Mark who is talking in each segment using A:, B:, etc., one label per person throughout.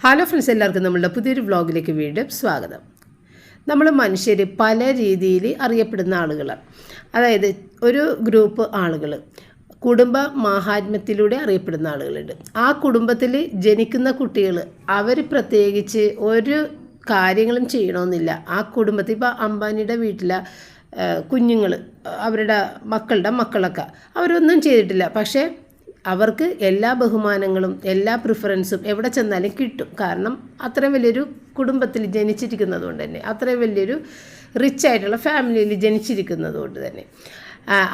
A: Hello friends എല്ലാവർക്കും നമ്മളുടെ പുതിയൊരു വ്ലോഗിലേക്ക് വീണ്ടും സ്വാഗതം. നമ്മൾ മനുഷ്യർ പല രീതിയിൽ അറിയപ്പെടുന്ന ആളുകളാണ് അതായത് ഒരു ഗ്രൂപ്പ് ആളുകൾ കുടുംബ മാഹാത്മ്യത്തിലൂടെ അറിയപ്പെടുന്ന ആളുകളുണ്ട്. ആ കുടുംബത്തിൽ ജനിക്കുന്ന കുട്ടികൾ അവർ പ്രത്യേകിച്ച് ഒരു കാര്യങ്ങളും ചെയ്യണമെന്നില്ല ആ കുടുംബത്തിൽ ഇപ്പോൾ അംബാനിയുടെ വീട്ടിലെ കുഞ്ഞുങ്ങൾ അവരുടെ മക്കളുടെ മക്കളൊക്കെ അവരൊന്നും ചെയ്തിട്ടില്ല. പക്ഷേ അവർക്ക് എല്ലാ ബഹുമാനങ്ങളും എല്ലാ പ്രിഫറൻസും എവിടെ ചെന്നാലും കിട്ടും. കാരണം അത്രയും വലിയൊരു കുടുംബത്തിൽ ജനിച്ചിരിക്കുന്നത് കൊണ്ട് തന്നെ അത്രയും വലിയൊരു റിച്ച് ആയിട്ടുള്ള ഫാമിലിയിൽ ജനിച്ചിരിക്കുന്നത് കൊണ്ട് തന്നെ.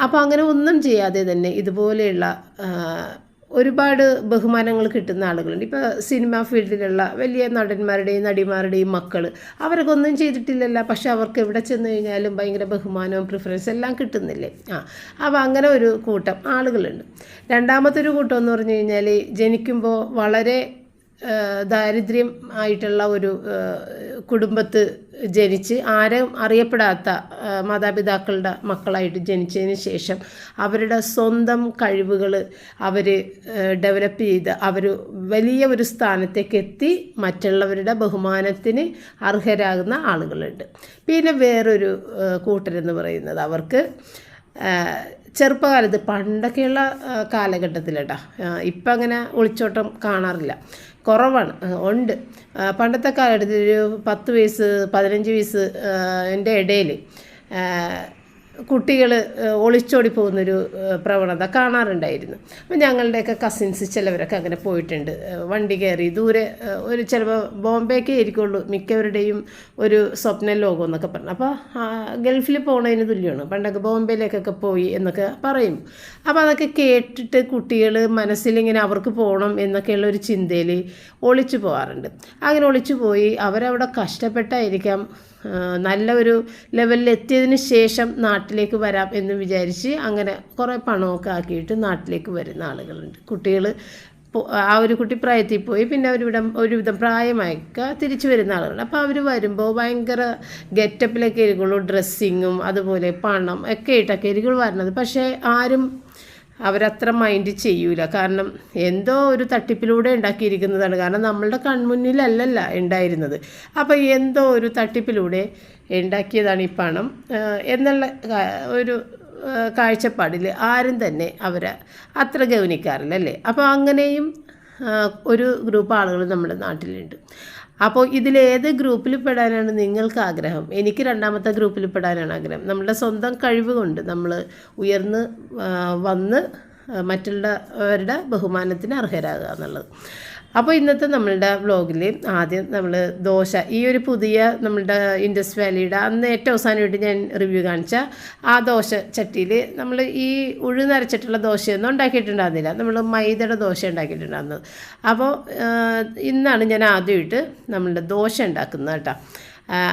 A: അപ്പോൾ അങ്ങനെ ഒന്നും ചെയ്യാതെ തന്നെ ഇതുപോലെയുള്ള ഒരുപാട് ബഹുമാനങ്ങൾ കിട്ടുന്ന ആളുകളുണ്ട്. ഇപ്പോൾ സിനിമ ഫീൽഡിലുള്ള വലിയ നടന്മാരുടെയും നടിമാരുടെയും മക്കൾ അവരൊക്കെ ഒന്നും ചെയ്തിട്ടില്ലല്ലോ. പക്ഷെ അവർക്ക് എവിടെ ചെന്ന് കഴിഞ്ഞാലും ഭയങ്കര ബഹുമാനവും പ്രിഫറൻസ് എല്ലാം കിട്ടുന്നില്ലേ? ആ അപ്പോൾ അങ്ങനെ ഒരു കൂട്ടം ആളുകളുണ്ട്. രണ്ടാമത്തെ ഒരു കൂട്ടം എന്ന് പറഞ്ഞു കഴിഞ്ഞാൽ ജനിക്കുമ്പോൾ വളരെ ദാരിദ്ര്യം ആയിട്ടുള്ള ഒരു കുടുംബത്ത് ജനിച്ച് ആരും അറിയപ്പെടാത്ത മാതാപിതാക്കളുടെ മക്കളായിട്ട് ജനിച്ചതിന് ശേഷം അവരുടെ സ്വന്തം കഴിവുകൾ അവർ ഡെവലപ്പ് ചെയ്ത് അവർ വലിയ ഒരു സ്ഥാനത്തേക്ക് എത്തി മറ്റുള്ളവരുടെ ബഹുമാനത്തിന് അർഹരാകുന്ന ആളുകളുണ്ട്. പിന്നെ വേറൊരു കൂട്ടരെന്ന് പറയുന്നത് അവർക്ക് ചെറുപ്പകാലത്ത് പണ്ടൊക്കെയുള്ള കാലഘട്ടത്തിൽ കാലഘട്ടത്തിലട്ടാ. ഇപ്പം അങ്ങനെ ഒളിച്ചോട്ടം കാണാറില്ല. കുറവാണ് ഉണ്ട്. പണ്ടത്തെ കാലഘട്ടത്തിൽ ഒരു പത്ത് വയസ്സ് പതിനഞ്ച് വയസ്സ് എന്റെ ഇടയിൽ കുട്ടികൾ ഒളിച്ചോടി പോകുന്നൊരു പ്രവണത കാണാറുണ്ടായിരുന്നു. അപ്പം ഞങ്ങളുടെയൊക്കെ കസിൻസ് ചിലവരൊക്കെ അങ്ങനെ പോയിട്ടുണ്ട്. വണ്ടി കയറി ദൂരെ ഒരു ചിലപ്പോൾ ബോംബേക്കേ ആയിരിക്കുള്ളൂ മിക്കവരുടെയും ഒരു സ്വപ്ന ലോകം എന്നൊക്കെ പറഞ്ഞു. അപ്പോൾ ഗൾഫിൽ പോണതിന് തുല്യമാണ് പണ്ടൊക്കെ ബോംബെയിലേക്കൊക്കെ പോയി എന്നൊക്കെ പറയും. അപ്പോൾ അതൊക്കെ കേട്ടിട്ട് കുട്ടികൾ മനസ്സിലിങ്ങനെ അവർക്ക് പോകണം എന്നൊക്കെയുള്ള ഒരു ചിന്തയിൽ ഒളിച്ചു പോകാറുണ്ട് അങ്ങനെ ഒളിച്ചു പോയി അവരവിടെ കഷ്ടപ്പെട്ടായിരിക്കാം. നല്ല ഒരു ലെവലിൽ എത്തിയതിന് ശേഷം നാട്ടിലേക്ക് വരാം എന്ന് വിചാരിച്ച് അങ്ങനെ കുറേ പണമൊക്കെ ആക്കിയിട്ട് നാട്ടിലേക്ക് വരുന്ന ആളുകളുണ്ട്. കുട്ടികൾ ആ ഒരു കുട്ടി പ്രായത്തിൽ പോയി പിന്നെ അവരിവിടെ ഒരുവിധം പ്രായമായിക്ക തിരിച്ചു വരുന്ന ആളുകൾ അപ്പോൾ അവർ വരുമ്പോൾ ഭയങ്കര ഗെറ്റപ്പിലൊക്കെ ഇരിക്കുള്ളൂ ഡ്രസ്സിങ്ങും അതുപോലെ പണം ഒക്കെ ആയിട്ടൊക്കെ ഇരിക്കുള്ളൂ വരുന്നത് പക്ഷേ ആരും അവരത്ര മൈൻഡ് ചെയ്യൂല. കാരണം എന്തോ ഒരു തട്ടിപ്പിലൂടെ ഉണ്ടാക്കിയിരിക്കുന്നതാണ്. കാരണം നമ്മളുടെ കൺമുന്നിലല്ലല്ല ഉണ്ടായിരുന്നത്. അപ്പോൾ എന്തോ ഒരു തട്ടിപ്പിലൂടെ ഉണ്ടാക്കിയതാണ് ഈ പണം. എന്നുള്ള ഒരു കാഴ്ചപ്പാടിൽ ആരും തന്നെ അവരെ അത്ര ഗൗനിക്കാറില്ല അല്ലേ? അപ്പോൾ അങ്ങനെയും ഒരു ഗ്രൂപ്പ് ആളുകൾ നമ്മുടെ നാട്ടിലുണ്ട്. അപ്പോൾ ഇതിലേത് ഗ്രൂപ്പിൽ പെടാനാണ് നിങ്ങൾക്ക് ആഗ്രഹം എനിക്ക് രണ്ടാമത്തെ ഗ്രൂപ്പിൽ പെടാനാണ് ആഗ്രഹം. നമ്മുടെ സ്വന്തം കഴിവ് കൊണ്ട് നമ്മൾ ഉയർന്ന് വന്ന് മറ്റുള്ളവരുടെ ബഹുമാനത്തിന് അർഹരാകുക എന്നുള്ളത്. അപ്പോൾ ഇന്നത്തെ നമ്മളുടെ വ്ലോഗിൽ ആദ്യം നമ്മൾ ദോശ ഈ ഒരു പുതിയ നമ്മളുടെ ഇൻഡസ് വാലിയുടെ അന്ന് ഏറ്റവും അവസാനമായിട്ട് ഞാൻ റിവ്യൂ കാണിച്ച ആ ദോശ ചട്ടിയിൽ നമ്മൾ ഈ ഉഴുന്നരച്ചിട്ടുള്ള ദോശയൊന്നും ഉണ്ടാക്കിയിട്ടുണ്ടായിരുന്നില്ല. നമ്മൾ മൈദയുടെ ദോശ ഉണ്ടാക്കിയിട്ടുണ്ടായിരുന്നത്. അപ്പോൾ ഇന്നാണ് ഞാൻ ആദ്യമായിട്ട് നമ്മളുടെ ദോശ ഉണ്ടാക്കുന്നത് കേട്ടോ.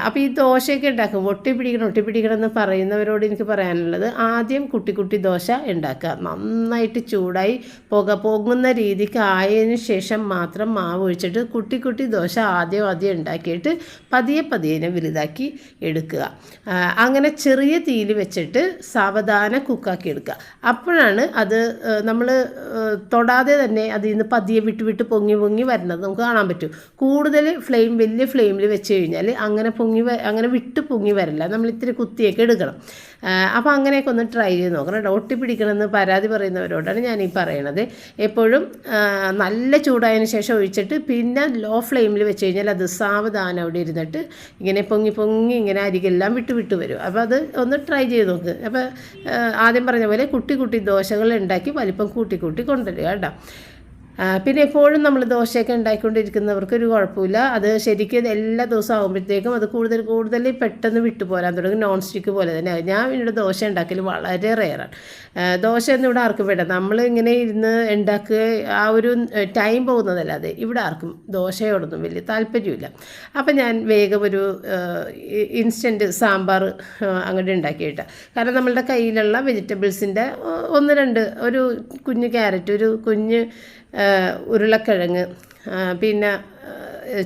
A: അപ്പോൾ ഈ ദോശയൊക്കെ ഉണ്ടാക്കും. ഒട്ടി പിടിക്കണം ഒട്ടി പിടിക്കണം എന്ന് പറയുന്നവരോട് എനിക്ക് പറയാനുള്ളത് ആദ്യം കുട്ടി കുട്ടി ദോശ ഉണ്ടാക്കുക. നന്നായിട്ട് ചൂടായി പുക പോകുന്ന രീതിക്ക് ആയതിന് ശേഷം മാത്രം മാവ് ഒഴിച്ചിട്ട് കുട്ടി കുട്ടി ദോശ ആദ്യം ആദ്യം ഉണ്ടാക്കിയിട്ട് പതിയെ പതിയെ വലുതാക്കി എടുക്കുക. അങ്ങനെ ചെറിയ തീയിൽ വെച്ചിട്ട് സാവധാനം കുക്കാക്കി എടുക്കുക. അപ്പോഴാണ് അത് നമ്മൾ തൊടാതെ തന്നെ അതിൽ നിന്ന് പതിയെ വിട്ട് വിട്ട് പൊങ്ങി പൊങ്ങി വരുന്നത് നമുക്ക് കാണാൻ പറ്റും. കൂടുതൽ ഫ്ലെയിം വലിയ ഫ്ലെയിമിൽ വെച്ച് കഴിഞ്ഞാൽ അങ്ങനെ പൊങ്ങി വ- അങ്ങനെ വിട്ട് പൊങ്ങി വരില്ല. നമ്മൾ ഇത്തിരി കുത്തിയൊക്കെ എടുക്കണം. അപ്പോൾ അങ്ങനെയൊക്കെ ഒന്ന് ട്രൈ ചെയ്ത് നോക്കണം കേട്ടോ ഒട്ടിപ്പിടിക്കണമെന്ന് പരാതി പറയുന്നവരോടാണ് ഞാൻ ഈ പറയണത്. എപ്പോഴും നല്ല ചൂടായതിന് ശേഷം ഒഴിച്ചിട്ട് പിന്നെ ലോ ഫ്ലെയിമിൽ വെച്ച് കഴിഞ്ഞാൽ അത് സാവധാനം അവിടെ ഇരുന്നിട്ട് ഇങ്ങനെ പൊങ്ങി പൊങ്ങി ഇങ്ങനെ അരികെല്ലാം വിട്ട് വിട്ട് വരും. അപ്പോൾ അത് ഒന്ന് ട്രൈ ചെയ്ത് നോക്ക്. അപ്പോൾ ആദ്യം പറഞ്ഞ പോലെ കുട്ടി കുട്ടി ദോശകൾ ഉണ്ടാക്കി വലിപ്പം കൂട്ടി കൂട്ടി കൊണ്ടുവരിക കേട്ടോ. പിന്നെ എപ്പോഴും നമ്മൾ ദോശയൊക്കെ ഉണ്ടാക്കിക്കൊണ്ടിരിക്കുന്നവർക്ക് ഒരു കുഴപ്പമില്ല. അത് ശരിക്കും എല്ലാ ദിവസവും ആകുമ്പോഴത്തേക്കും അത് കൂടുതൽ കൂടുതൽ പെട്ടെന്ന് വിട്ടു പോരാൻ തുടങ്ങും. നോൺ സ്റ്റിക്ക് പോലെ തന്നെ. ഞാൻ ഇവിടെ ദോശ ഉണ്ടാക്കൽ വളരെ റെയറാണ് ദോശയൊന്നും ഇവിടെ ആർക്കും വേണ്ട. നമ്മൾ ഇങ്ങനെ ഇരുന്ന് ഉണ്ടാക്കുക ആ ഒരു ടൈം പോകുന്നതല്ലാതെ ഇവിടെ ആർക്കും ദോശയോടൊന്നും വലിയ താല്പര്യമില്ല. അപ്പം ഞാൻ വേഗം ഒരു ഇൻസ്റ്റന്റ് സാമ്പാർ അങ്ങോട്ട് ഉണ്ടാക്കിയിട്ട്. കാരണം നമ്മളുടെ കയ്യിലുള്ള വെജിറ്റബിൾസിന്റെ ഒന്ന് രണ്ട് ഒരു കുഞ്ഞ് ക്യാരറ്റ് ഒരു കുഞ്ഞ് ഉരുളക്കിഴങ്ങ് പിന്നെ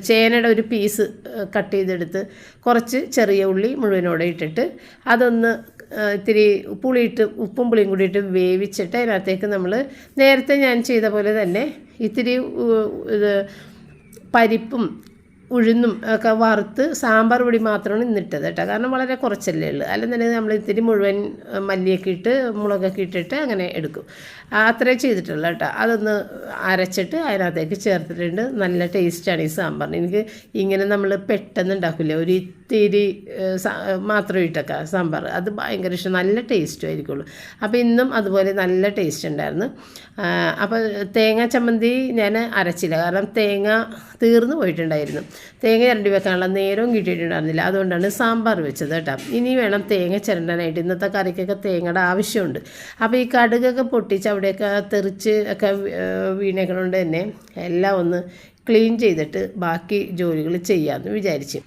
A: ചേനയുടെ ഒരു പീസ് കട്ട് ചെയ്തെടുത്ത് കുറച്ച് ചെറിയ ഉള്ളി മുഴുവനോടെ ഇട്ടിട്ട് അതൊന്ന് ഇത്തിരി പുളിയിട്ട് ഉപ്പും പുളിയും കൂടി ഇട്ട് വേവിച്ചിട്ട് അതിനകത്തേക്ക് നമ്മൾ നേരത്തെ ഞാൻ ചെയ്ത പോലെ തന്നെ ഇത്തിരി ഇത് പരിപ്പും ഉഴുന്നും ഒക്കെ വറുത്ത് സാമ്പാർ പൊടി മാത്രമാണ് ഇന്നിട്ടത് കേട്ടോ. കാരണം വളരെ കുറച്ചല്ലേ ഉള്ളൂ. അല്ലെന്നുണ്ടെങ്കിൽ നമ്മൾ ഇത്തിരി മുഴുവൻ മല്ലിയൊക്കെ ഇട്ട് മുളകൊക്കെ ഇട്ടിട്ട് അങ്ങനെ എടുക്കും. അത്രേ ചെയ്തിട്ടുള്ളൂ കേട്ടോ. അതൊന്ന് അരച്ചിട്ട് അതിനകത്തേക്ക് ചേർത്തിട്ടുണ്ട്. നല്ല ടേസ്റ്റാണ് ഈ സാമ്പാറിന്. എനിക്ക് ഇങ്ങനെ നമ്മൾ പെട്ടെന്ന് ഉണ്ടാക്കില്ല ഒരു സ- മാത്രം ഇട്ടൊക്കെ സാമ്പാർ. അത് ഭയങ്കര ഇഷ്ടം. നല്ല ടേസ്റ്റും ആയിരിക്കുള്ളൂ. അപ്പോൾ ഇന്നും അതുപോലെ നല്ല ടേസ്റ്റ് ഉണ്ടായിരുന്നു. അപ്പോൾ തേങ്ങ ചമ്മന്തി ഞാൻ അരച്ചില്ല. കാരണം തേങ്ങ തീർന്നു പോയിട്ടുണ്ടായിരുന്നു. തേങ്ങ ചിരണ്ടി വെക്കാനുള്ള നേരവും കിട്ടിയിട്ടുണ്ടായിരുന്നില്ല. അതുകൊണ്ടാണ് സാമ്പാർ വെച്ചത് കേട്ടോ. ഇനി വേണം തേങ്ങ ചിരണ്ടാനായിട്ട്. ഇന്നത്തെ കറിക്കൊക്കെ തേങ്ങയുടെ ആവശ്യമുണ്ട്. അപ്പോൾ ഈ കടുകൊക്കെ പൊട്ടിച്ച് അവിടെയൊക്കെ തെറിച്ച് ഒക്കെ വീണേക്കണോണ്ട് തന്നെ എല്ലാം ഒന്ന് ക്ലീൻ ചെയ്തിട്ട് ബാക്കി ജോലികൾ ചെയ്യാമെന്ന് വിചാരിച്ചു.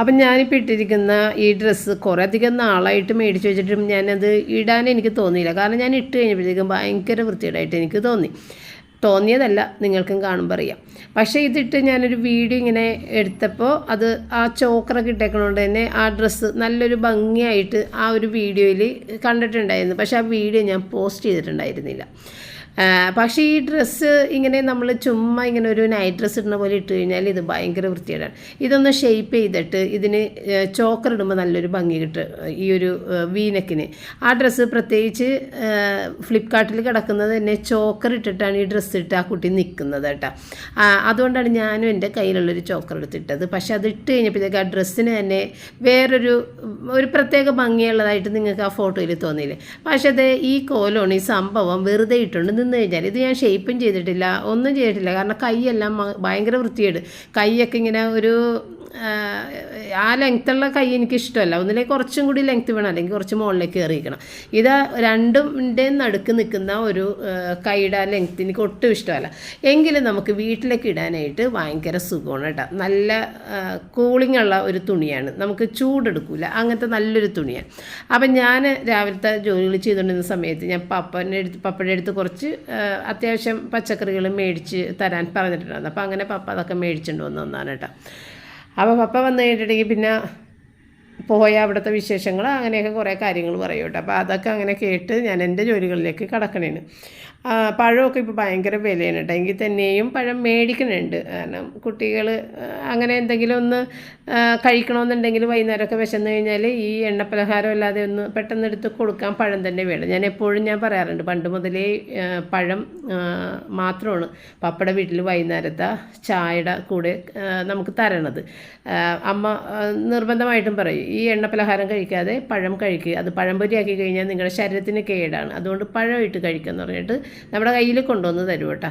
A: അപ്പം ഞാനിപ്പോൾ ഇട്ടിരിക്കുന്ന ഈ ഡ്രസ്സ് കുറേ അധികം നാളായിട്ട് മേടിച്ച് വെച്ചിട്ടും ഞാനത് ഇടാൻ എനിക്ക് തോന്നിയില്ല. കാരണം ഞാൻ ഇട്ട് കഴിഞ്ഞപ്പോഴത്തേക്കും ഭയങ്കര വൃത്തികേടായിട്ട് എനിക്ക് തോന്നി. തോന്നിയതല്ല നിങ്ങൾക്കും കാണുമ്പോൾ അറിയാം. പക്ഷേ ഇതിട്ട് ഞാനൊരു വീഡിയോ ഇങ്ങനെ എടുത്തപ്പോൾ അത് ആ ചോക്കറൊക്കെ ഇട്ടേക്കണോണ്ട് തന്നെ ആ ഡ്രസ്സ് നല്ലൊരു ഭംഗിയായിട്ട് ആ ഒരു വീഡിയോയിൽ കണ്ടിട്ടുണ്ടായിരുന്നു. പക്ഷേ ആ വീഡിയോ ഞാൻ പോസ്റ്റ് ചെയ്തിട്ടുണ്ടായിരുന്നില്ല. പക്ഷേ ഈ ഡ്രസ്സ് ഇങ്ങനെ നമ്മൾ ചുമ്മാ ഇങ്ങനെ ഒരു നൈറ്റ് ഡ്രസ്സ് ഇടുന്ന പോലെ ഇട്ട് കഴിഞ്ഞാൽ ഇത് ഭയങ്കര വൃത്തികേടാണ്. ഇതൊന്ന് ഷേപ്പ് ചെയ്തിട്ട് ഇതിന് ചോക്കർ ഇടുമ്പോൾ നല്ലൊരു ഭംഗി കിട്ടും ഈ ഒരു വീനക്കിന് ആ ഡ്രസ്സ് പ്രത്യേകിച്ച് ഫ്ലിപ്കാർട്ടിൽ കിടക്കുന്നത് തന്നെ ചോക്കർ ഇട്ടിട്ടാണ് ഈ ഡ്രസ്സ് ഇട്ട് ആ കുട്ടി നിൽക്കുന്നത് കേട്ടോ. അതുകൊണ്ടാണ് ഞാനും എന്റെ കയ്യിലുള്ളൊരു ചോക്കർ എടുത്തിട്ടത്. പക്ഷേ അത് ഇട്ട് കഴിഞ്ഞപ്പോഴത്തേക്ക് ആ ഡ്രസ്സിന് തന്നെ വേറൊരു ഒരു പ്രത്യേക ഭംഗിയുള്ളതായിട്ട് നിങ്ങൾക്ക് ആ ഫോട്ടോയിൽ തോന്നിയില്ലേ? പക്ഷേ അത് ഈ കോലോണി സംഭവം വെറുതെ ഇട്ടുകൊണ്ട് നിന്ന് കഴിഞ്ഞാൽ ഇത് ഞാൻ ഷേപ്പും ചെയ്തിട്ടില്ല ഒന്നും ചെയ്തിട്ടില്ല. കാരണം കൈയെല്ലാം ഭയങ്കര വൃത്തിയേട് കൈയൊക്കെ ഇങ്ങനെ ഒരു ആ, ലെങ്ത്തുള്ള കൈ എനിക്ക് ഇഷ്ടമല്ല ഒന്നിലേക്ക് കുറച്ചും കൂടി ലെങ്ത്ത് വേണം. അല്ലെങ്കിൽ കുറച്ച് മുകളിലേക്ക് കയറിയിരിക്കണം. ഇത് രണ്ടിന്റെ നടുക്ക് നിൽക്കുന്ന ഒരു കൈയുടെ ലെങ്ത്ത് എനിക്ക് ഒട്ടും ഇഷ്ടമല്ല. എങ്കിലും നമുക്ക് വീട്ടിലേക്ക് ഇടാനായിട്ട് ഭയങ്കര സുഖമാണ് കേട്ടോ. നല്ല കൂളിംഗ് ഉള്ള ഒരു തുണിയാണ്. നമുക്ക് ചൂടെടുക്കില്ല അങ്ങനത്തെ നല്ലൊരു തുണിയാണ്. അപ്പം ഞാൻ രാവിലത്തെ ജോലികൾ ചെയ്തുകൊണ്ടിരുന്ന സമയത്ത് ഞാൻ പപ്പന്റെ അടുത്ത് പപ്പയുടെ അടുത്ത് കുറച്ച് അത്യാവശ്യം പച്ചക്കറികൾ മേടിച്ച് തരാൻ പറഞ്ഞിട്ടുണ്ടായിരുന്നു. അപ്പോൾ അങ്ങനെ പപ്പ അതൊക്കെ മേടിച്ചുകൊണ്ട് വന്നു വന്നാണ് കേട്ടോ. അപ്പോൾ പപ്പ വന്നു കഴിഞ്ഞിട്ടുണ്ടെങ്കിൽ പിന്നെ പോയ അവിടുത്തെ വിശേഷങ്ങൾ അങ്ങനെയൊക്കെ കുറേ കാര്യങ്ങൾ പറയും കേട്ടോ. അപ്പോൾ അതൊക്കെ അങ്ങനെ കേട്ട് ഞാൻ എന്റെ ജോലികളിലേക്ക് കടക്കണേന്. പഴമൊക്കെ ഇപ്പോൾ ഭയങ്കര വിലയാണ് കേട്ടോ. എങ്കിൽ തന്നെയും പഴം മേടിക്കുന്നുണ്ട്. കാരണം കുട്ടികൾ അങ്ങനെ എന്തെങ്കിലും ഒന്ന് കഴിക്കണമെന്നുണ്ടെങ്കിൽ വൈകുന്നേരമൊക്കെ വിശന്ന് കഴിഞ്ഞാൽ ഈ എണ്ണപ്പലഹാരം അല്ലാതെ ഒന്ന് പെട്ടെന്ന് എടുത്ത് കൊടുക്കാൻ പഴം തന്നെ വേണം. ഞാൻ എപ്പോഴും ഞാൻ പറയാറുണ്ട് പണ്ട് മുതലേ പഴം മാത്രമാണ് പപ്പയുടെ വീട്ടിൽ വൈകുന്നേരത്തെ ചായയുടെ കൂടെ നമുക്ക് തരണത്. അമ്മ നിർബന്ധമായിട്ടും പറയും ഈ എണ്ണപ്പലഹാരം കഴിക്കാതെ പഴം കഴിക്കുക അത് പഴംപൊരിയാക്കി കഴിഞ്ഞാൽ നിങ്ങളുടെ ശരീരത്തിന് കേടാണ്. അതുകൊണ്ട് പഴം ഇട്ട് കഴിക്കുക എന്ന് പറഞ്ഞിട്ട് നമ്മുടെ കയ്യിൽ കൊണ്ടുവന്ന് തരും കേട്ടോ.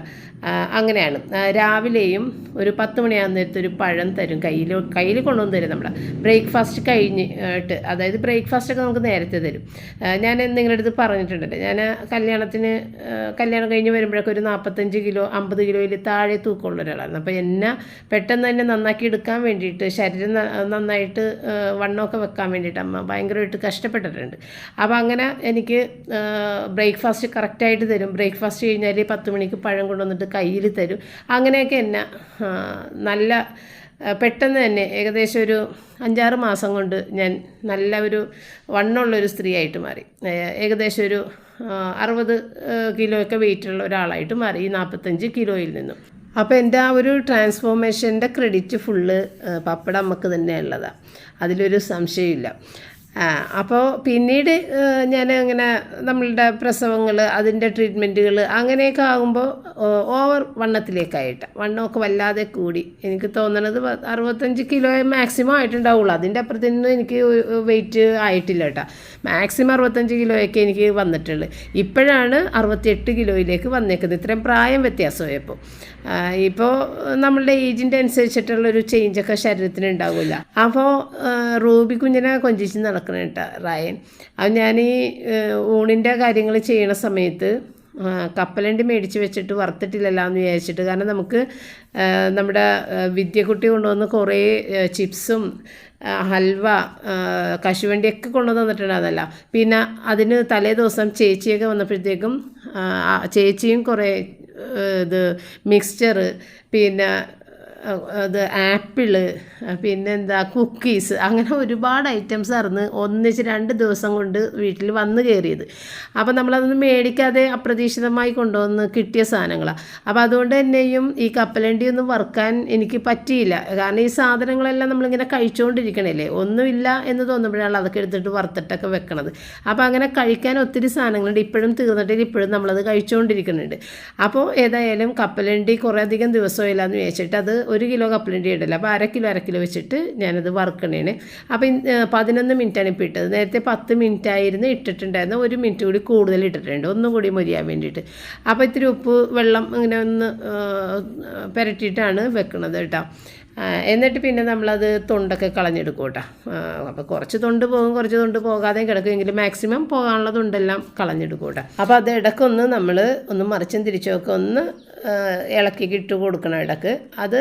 A: അങ്ങനെയാണ്. രാവിലെയും ഒരു പത്ത് മണിയാകുന്നേരത്ത് ഒരു പഴം തരും കയ്യിൽ. കയ്യിൽ കൊണ്ടുവന്ന് തരും നമ്മുടെ ബ്രേക്ക്ഫാസ്റ്റ് കഴിഞ്ഞിട്ട് അതായത് ബ്രേക്ക്ഫാസ്റ്റ് ഒക്കെ നമുക്ക് നേരത്തെ തരും. ഞാൻ നിങ്ങളുടെ അടുത്ത് പറഞ്ഞിട്ടുണ്ടല്ലോ ഞാൻ കല്യാണത്തിന് കല്യാണം കഴിഞ്ഞ് വരുമ്പോഴൊക്കെ ഒരു നാൽപ്പത്തഞ്ച് കിലോ അമ്പത് കിലോയിൽ താഴെ തൂക്കമുള്ള ഒരാളായിരുന്നു. അപ്പോൾ എന്നെ പെട്ടെന്ന് തന്നെ നന്നാക്കി എടുക്കാൻ വേണ്ടിയിട്ട് ശരീരം നന്നായിട്ട് വണ്ണമൊക്കെ വെക്കാൻ വേണ്ടിയിട്ട് അമ്മ ഭയങ്കരമായിട്ട് കഷ്ടപ്പെട്ടിട്ടുണ്ട്. അപ്പോൾ അങ്ങനെ എനിക്ക് ബ്രേക്ക്ഫാസ്റ്റ് കറക്റ്റായിട്ട് തരും. ബ്രേക്ക്ഫാസ്റ്റ് കഴിഞ്ഞാൽ പത്ത് മണിക്ക് പഴം കൊണ്ടുവന്നിട്ട് കയ്യിൽ തരും. അങ്ങനെയൊക്കെ എന്നെ നല്ല പെട്ടെന്ന് തന്നെ ഏകദേശം ഒരു അഞ്ചാറ് മാസം കൊണ്ട് ഞാൻ നല്ല ഒരു വണ്ണമുള്ളൊരു സ്ത്രീയായിട്ട് മാറി. ഏകദേശം ഒരു അറുപത് കിലോയൊക്കെ വെയിറ്റുള്ള ഒരാളായിട്ട് മാറി ഈ നാൽപ്പത്തഞ്ച് കിലോയിൽ നിന്നും. അപ്പോൾ എന്റെ ആ ഒരു ട്രാൻസ്ഫോർമേഷന്റെ ക്രെഡിറ്റ് ഫുള്ള് പപ്പട അമ്മയ്ക്ക് തന്നെ അതിലൊരു സംശയമില്ല അപ്പോൾ പിന്നീട് ഞാൻ അങ്ങനെ നമ്മളുടെ പ്രസവങ്ങൾ അതിന്റെ ട്രീറ്റ്മെന്റുകൾ അങ്ങനെയൊക്കെ ആകുമ്പോൾ ഓവർ വണ്ണത്തിലേക്കായിട്ട്. വണ്ണമൊക്കെ വല്ലാതെ കൂടി. എനിക്ക് തോന്നണത് അറുപത്തഞ്ച് കിലോ മാക്സിമം ആയിട്ടുണ്ടാവുള്ളൂ. അതിന്റെ അപ്പുറത്തൊന്നും എനിക്ക് വെയിറ്റ് ആയിട്ടില്ല കേട്ടോ. മാക്സിമം അറുപത്തഞ്ച് കിലോയൊക്കെ എനിക്ക് വന്നിട്ടുള്ളൂ. ഇപ്പോഴാണ് അറുപത്തിയെട്ട് കിലോയിലേക്ക് വന്നേക്കുന്നത്. ഇത്രയും പ്രായം വ്യത്യാസമായപ്പോൾ. ഇപ്പോൾ നമ്മളുടെ ഏജിന്റെ അനുസരിച്ചിട്ടുള്ളൊരു ചേഞ്ചൊക്കെ ശരീരത്തിന് ഉണ്ടാവില്ല അപ്പോൾ റൂബി കുഞ്ഞിനെ കൊഞ്ചിച്ച് നടക്കണം കേട്ടോ റായൻ. അത് ഞാൻ ഈ ഊണിന്റെ കാര്യങ്ങൾ ചെയ്യണ സമയത്ത് കപ്പലണ്ടി മേടിച്ച് വെച്ചിട്ട് വറുത്തിട്ടില്ലല്ലോ എന്ന് വിചാരിച്ചിട്ട് കാരണം നമുക്ക് നമ്മുടെ വിദ്യകുട്ടി കൊണ്ടുവന്ന് കുറേ ചിപ്സും ഹൽവ കശുവണ്ടിയൊക്കെ കൊണ്ടു തന്നിട്ടുണ്ട് അതല്ല. പിന്നെ അതിന് തലേ ദിവസം ചേച്ചിയൊക്കെ വന്നപ്പോഴത്തേക്കും ചേച്ചിയും കുറേ ഇത് മിക്സ്ചർ പിന്നെ അത് ആപ്പിൾ പിന്നെന്താ കുക്കീസ് അങ്ങനെ ഒരുപാട് ഐറ്റംസ് ആയിരുന്നു ഒന്നിച്ച് രണ്ട് ദിവസം കൊണ്ട് വീട്ടിൽ വന്ന് കയറിയത്. അപ്പോൾ നമ്മളതൊന്നും മേടിക്കാതെ അപ്രതീക്ഷിതമായി കൊണ്ടുവന്ന് കിട്ടിയ സാധനങ്ങളാണ് അപ്പോൾ അതുകൊണ്ട് തന്നെയും ഈ കപ്പലണ്ടി ഒന്നും വറുക്കാൻ എനിക്ക് പറ്റിയില്ല. കാരണം ഈ സാധനങ്ങളെല്ലാം നമ്മളിങ്ങനെ കഴിച്ചുകൊണ്ടിരിക്കണല്ലേ ഒന്നുമില്ല എന്ന് തോന്നുമ്പോഴാണ് അതൊക്കെ എടുത്തിട്ട് വറുത്തിട്ടൊക്കെ വെക്കണത്. അപ്പോൾ അങ്ങനെ കഴിക്കാൻ ഒത്തിരി സാധനങ്ങളുണ്ട്. ഇപ്പോഴും തീർന്നിട്ടില്ല. ഇപ്പോഴും നമ്മളത് കഴിച്ചുകൊണ്ടിരിക്കുന്നുണ്ട് അപ്പോൾ ഏതായാലും കപ്പലണ്ടി കുറേ അധികം വിചാരിച്ചിട്ട് അത് ഒരു കിലോ കപ്പലണ്ടി ഇടല്ല അപ്പോൾ അര കിലോ അര കിലോ വെച്ചിട്ട് ഞാനത് വറുക്കണേന്. അപ്പം പതിനൊന്ന് മിനിറ്റാണ് ഇപ്പോൾ ഇട്ടത്. നേരത്തെ പത്ത് മിനിറ്റ് ആയിരുന്നു ഇട്ടിട്ടുണ്ടായിരുന്നു ഒരു മിനിറ്റ് കൂടി കൂടുതൽ ഇട്ടിട്ടുണ്ട്. ഒന്നും കൂടി മൊരിയാൻ വേണ്ടിയിട്ട്. അപ്പോൾ ഇത്തിരി ഉപ്പ് വെള്ളം ഇങ്ങനെ ഒന്ന് പുരട്ടിയിട്ടാണ് വെക്കണത് കേട്ടോ. എന്നിട്ട് പിന്നെ നമ്മളത് തൊണ്ടൊക്കെ കളഞ്ഞെടുക്കും കേട്ടോ. അപ്പോൾ കുറച്ച് തൊണ്ട് പോകും കുറച്ച് തൊണ്ട് പോകാതെയും കിടക്കുമെങ്കിലും മാക്സിമം പോകാനുള്ള തൊണ്ടെല്ലാം കളഞ്ഞെടുക്കും കേട്ടോ. അപ്പോൾ അത് ഇടയ്ക്കൊന്ന് നമ്മൾ ഒന്ന് മറിച്ചും തിരിച്ചുമൊക്കെ ഒന്ന് ഇളക്കി ഇട്ട് കൊടുക്കണം ഇടയ്ക്ക് അത്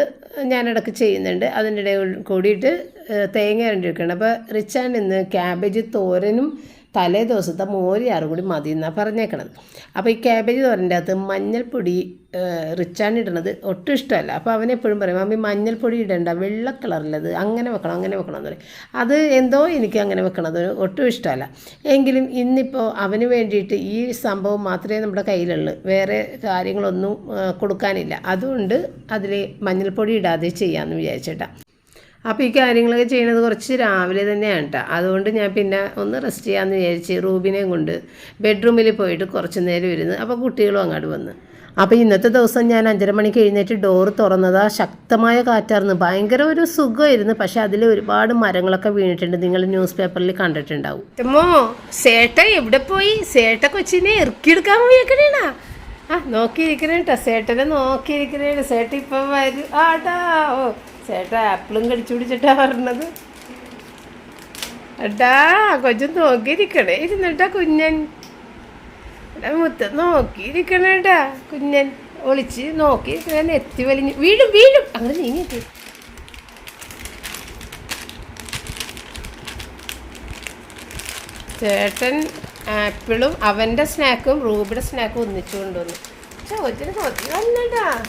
A: ഞാൻ ഇടയ്ക്ക് ചെയ്യുന്നുണ്ട്. അതിന്റെ കൂടിയിട്ട് തേങ്ങ അരണ്ടി വെക്കണം. അപ്പോൾ റിച്ചാൻ ഇന്ന് ക്യാബേജ് തോരനും തലേ ദിവസത്തെ മോരിയാറ് കൂടി മതി എന്നാണ് പറഞ്ഞേക്കണത്. അപ്പോൾ ഈ ക്യാബേജ് തോരന്റെ അകത്ത് മഞ്ഞൾപ്പൊടി റിച്ചാണ് ഇടണത്. ഒട്ടും ഇഷ്ടമല്ല. അപ്പോൾ അവൻ എപ്പോഴും പറയും മമ്മി മഞ്ഞൾപ്പൊടി ഇടണ്ട. വെള്ള കളറിലത്. അങ്ങനെ വെക്കണം അങ്ങനെ വെക്കണം എന്ന് പറയും. അത് എന്തോ എനിക്ക് അങ്ങനെ വെക്കണത് ഒട്ടും ഇഷ്ടമല്ല. എങ്കിലും ഇന്നിപ്പോൾ അവന് വേണ്ടിയിട്ട് ഈ സംഭവം മാത്രമേ നമ്മുടെ കയ്യിലുള്ളൂ. വേറെ കാര്യങ്ങളൊന്നും കൊടുക്കാനില്ല. അതുകൊണ്ട് അതിൽ മഞ്ഞൾപ്പൊടി ഇടാതെ ചെയ്യാമെന്ന് വിചാരിച്ചേട്ടാ. അപ്പോൾ ഈ കാര്യങ്ങളൊക്കെ ചെയ്യുന്നത് കുറച്ച് രാവിലെ തന്നെയാണ് കേട്ടോ അതുകൊണ്ട് ഞാൻ പിന്നെ ഒന്ന് റെസ്റ്റ് ചെയ്യാമെന്ന് വിചാരിച്ച് റൂബിനെയും കൊണ്ട് ബെഡ്റൂമിൽ പോയിട്ട് കുറച്ച് നേരം ഇരുന്ന് അപ്പോൾ കുട്ടികളും അങ്ങോട്ട് വന്ന്. അപ്പോൾ ഇന്നത്തെ ദിവസം ഞാൻ അഞ്ചര മണിക്ക് എഴുന്നേറ്റ് ഡോറ് തുറന്നതാ ശക്തമായ കാറ്റായിരുന്നു. ഭയങ്കര ഒരു സുഖമായിരുന്നു. പക്ഷേ അതിൽ ഒരുപാട് മരങ്ങളൊക്കെ വീണിട്ടുണ്ട്. നിങ്ങൾ ന്യൂസ് പേപ്പറിൽ കണ്ടിട്ടുണ്ടാവും. അമ്മോ സേട്ട എവിടെ പോയി? സേട്ട കൊച്ചിനെ ഇറക്കിയെടുക്കാൻ പോയേക്കണേണാ. ആ നോക്കിയിരിക്കണേട്ടോ. സേട്ടനെ നോക്കിയിരിക്കണേ സേട്ട ഇപ്പം വരും ആട്ടാ ഓ. ചേട്ട ആപ്പിളും കടിച്ചു പിടിച്ചിട്ടാ പറഞ്ഞത്. എട്ടാ കൊച്ചു നോക്കിയിരിക്കണേ. ഇരുന്നിട്ടാ കുഞ്ഞൻ. എടാ മുത്ത നോക്കിയിരിക്കണേട്ടാ കുഞ്ഞൻ. ഒളിച്ച് നോക്കിയിരിക്കണേ എത്തി വലിഞ്ഞു. വീഴും വീഴും. അങ്ങനെ നീങ്ങിട്ട് ചേട്ടൻ ആപ്പിളും അവന്റെ സ്നാക്കും റൂബിയുടെ സ്നാക്കും ഒന്നിച്ചു കൊണ്ടുവന്നു. ചോദിച്ചിന് കൊതി വന്നടാ.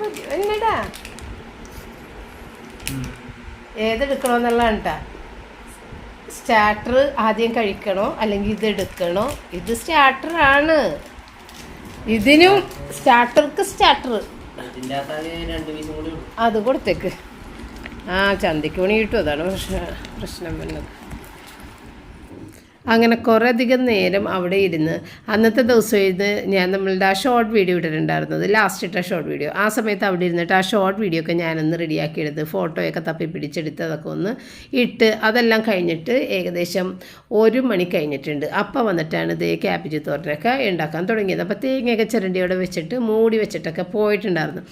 A: കൊതി വന്നടാ. ഏതെടുക്കണമെന്നുള്ളതാണ് കേട്ടാ സ്റ്റാർട്ടർ ആദ്യം കഴിക്കണോ? അല്ലെങ്കിൽ ഇത് എടുക്കണോ ഇത് സ്റ്റാർട്ടർ. ആണ് ഇതിനും സ്റ്റാർട്ടർക്ക് സ്റ്റാർട്ടർ അത് കൊടുത്തേക്ക്. ആ ചന്തയ്ക്ക് പണി കിട്ടും. അതാണ് പ്രശ്നം പ്രശ്നം വരുന്നത്. അങ്ങനെ കുറേ അധികം നേരം അവിടെ ഇരുന്ന് അന്നത്തെ ദിവസം ഇരുന്ന് ഞാൻ നമ്മളുടെ ആ ഷോർട്ട് വീഡിയോ ഇട്ടിട്ടുണ്ടായിരുന്നത് ലാസ്റ്റ് ഇട്ട ഷോർട്ട് വീഡിയോ ആ സമയത്ത് അവിടെ ഇരുന്നിട്ട് ആ ഷോർട്ട് വീഡിയോ ഒക്കെ ഞാനൊന്ന് റെഡിയാക്കി എടുത്ത് ഫോട്ടോയൊക്കെ തപ്പി പിടിച്ചെടുത്ത് അതൊക്കെ ഒന്ന് ഇട്ട് അതെല്ലാം കഴിഞ്ഞിട്ട് ഏകദേശം ഒരു മണി കഴിഞ്ഞിട്ടുണ്ട്. അപ്പം വന്നിട്ടാണ് ഇത് ക്യാബേജ് തോരനൊക്കെ ഉണ്ടാക്കാൻ തുടങ്ങിയത്. അപ്പോൾ തേങ്ങയൊക്കെ ചിരണ്ടിയോടെ വെച്ചിട്ട് മൂടി വെച്ചിട്ടൊക്കെ പോയിട്ടുണ്ടായിരുന്നു.